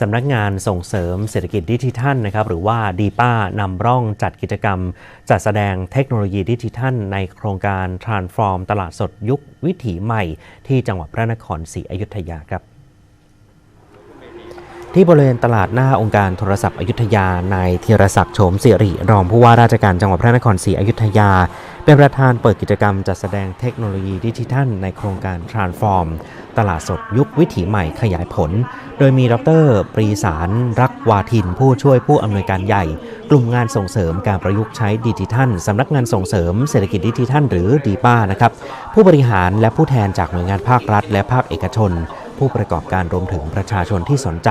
สำนักงานส่งเสริมเศรษฐกิจดิจิทัลนะครับหรือว่าดีป้านำร่องจัดกิจกรรม จัดแสดงเทคโนโลยีดิจิทัล ในโครงการ Transform ตลาดสดยุควิถีใหม่ ที่จังหวัดพระนครศรีอยุธยาครับ ที่บริเวณตลาดหน้าองค์การโทรศัพท์อยุธยานายธีรศักดิ์โฉมสิริรองผู้ว่าราชการจังหวัดพระนครศรีอยุธยา เป็นประธานเปิดกิจกรรมจัดแสดงเทคโนโลยีดิจิทัล ในโครงการ Transform ตลาดสดยุควิถีใหม่ขยายผล โดยมีดร ปรีสารรักวาทิน ผู้ช่วยผู้อำนวยการใหญ่ กลุ่มงานส่งเสริมการประยุกต์ใช้ดิจิทัลสำนักงานส่งเสริมเศรษฐกิจดิจิทัล หรือดีป้านะครับ ผู้บริหารและผู้แทนจากหน่วยงานภาครัฐ และภาคเอกชน ผู้ประกอบการรวมถึงประชาชนที่สนใจ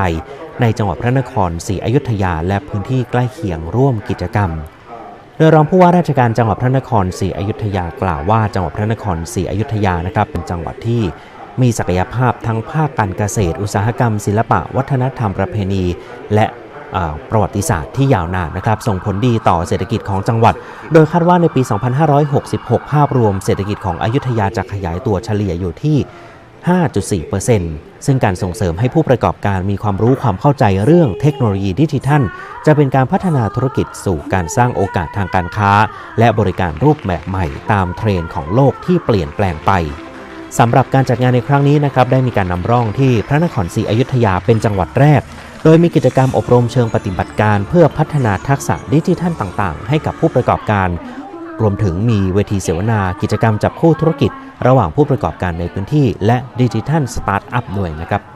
ในจังหวัดพระนครศรีอยุธยา และพื้นที่ใกล้เคียงร่วมกิจกรรมโดยรองผู้ว่าราชการจังหวัดพระนครศรีอยุธยากล่าวว่าจังหวัดพระนครศรีอยุธยานะครับเป็นจังหวัดที่ มีศักยภาพทั้งภาคการเกษตร อุตสาหกรรม ศิลปะ วัฒนธรรมประเพณี และประวัติศาสตร์ที่ยาวนานนะครับ ส่งผลดีต่อเศรษฐกิจของจังหวัด โดยคาดว่าในปี 2566 ภาพรวมเศรษฐกิจของอยุธยาจะขยายตัวเฉลี่ยอยู่ที่ 5.4%ซึ่งการส่งเสริมให้ผู้ประกอบการมีความรู้ความเข้าใจเรื่องเทคโนโลยีดิจิทัล จะเป็นการพัฒนาธุรกิจสู่การสร้างโอกาสทางการค้า และบริการรูปแบบใหม่ตามเทรนด์ของโลกที่เปลี่ยนแปลงไป สำหรับการจัดงานในครั้งนี้นะครับได้มีการนำร่องที่พระนครศรีอยุธยาเป็นจังหวัดแรก โดยมีกิจกรรมอบรมเชิงปฏิบัติการ เพื่อพัฒนาทักษะดิจิทัลต่างๆ ให้กับผู้ประกอบการ รวมถึงมีเวทีเสวนากิจกรรมจับคู่ธุรกิจ ระหว่างผู้ประกอบการในพื้นที่ และดิจิทัลสตาร์ทอัพด้วยนะครับ